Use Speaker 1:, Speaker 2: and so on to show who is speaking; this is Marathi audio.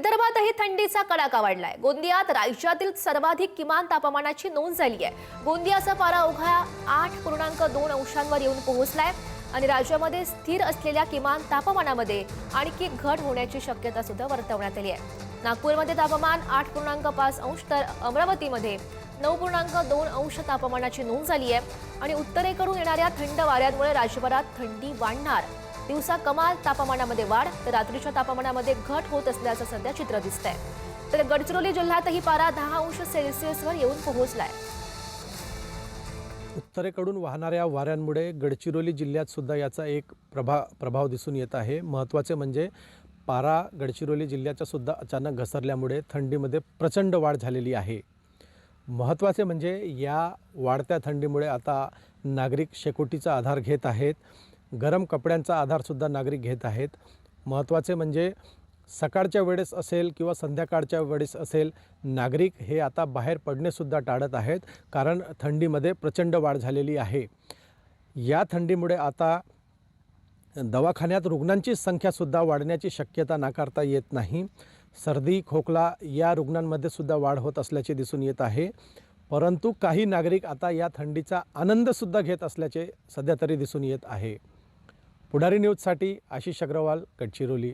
Speaker 1: विदर्भातही थंडीचा कडाका वाढलाय. गोंदियात राज्यातील सर्वाधिक किमान तापमानाची नोंद झाली आहे गोंदियाचा पारा उघा आठ पूर्णांक दोन अंशांवर येऊन पोहोचलाय आणि राज्यामध्ये स्थिर असलेल्या किमान तापमानामध्ये आणखी घट होण्याची शक्यता सुद्धा वर्तवण्यात आली आहे नागपूरमध्ये तापमान आठ पूर्णांक पाच अंश तर अमरावतीमध्ये नऊ पूर्णांक दोन अंश तापमानाची नोंद झाली आहे आणि उत्तरेकडून येणाऱ्या थंड वाऱ्यांमुळे राज्यभरात थंडी वाढणार. दिवसा कमाल तापमानामध्ये वाढ तर रात्रीच्या तापमानामध्ये घट होत असल्याचं सध्या चित्र दिसतंय. तर गडचिरोली जिल्ह्यातही पारा दहा अंश सेल्सिअसवर येऊन पोहोचलाय.
Speaker 2: उत्तरेकडून वाहणाऱ्या वाऱ्यांमुळे गडचिरोली जिल्ह्यात सुद्धा याचा एक प्रभा प्रभाव दिसून येत आहे. महत्त्वाचे म्हणजे पारा गडचिरोली जिल्ह्याच्या सुद्धा अचानक घसरल्यामुळे थंडीमध्ये प्रचंड वाढ झालेली आहे. महत्त्वाचे म्हणजे या वाढत्या थंडीमुळे आता नागरिक शेकोटीचा आधार घेत आहेत. गरम कपड्यांचा आधारसुद्धा नागरिक घेत आहेत. महत्त्वाचे म्हणजे सकाळच्या वेळेस असेल किंवा संध्याकाळच्या वेळेस असेल नागरिक हे आता बाहेर पडणेसुद्धा टाळत आहेत कारण थंडीमध्ये प्रचंड वाढ झालेली आहे. या थंडीमुळे आता दवाखान्यात रुग्णांची संख्यासुद्धा वाढण्याची शक्यता नाकारता येत नाही. सर्दी खोकला या रुग्णांमध्ये सुद्धा वाढ होत असल्याचे दिसून येत आहे. परंतु काही नागरिक आता या थंडीचा आनंदसुद्धा घेत असल्याचे सध्या तरी दिसून येत आहे. पुढारी न्यूजसाठी आशिष अग्रवाल गडचिरोली.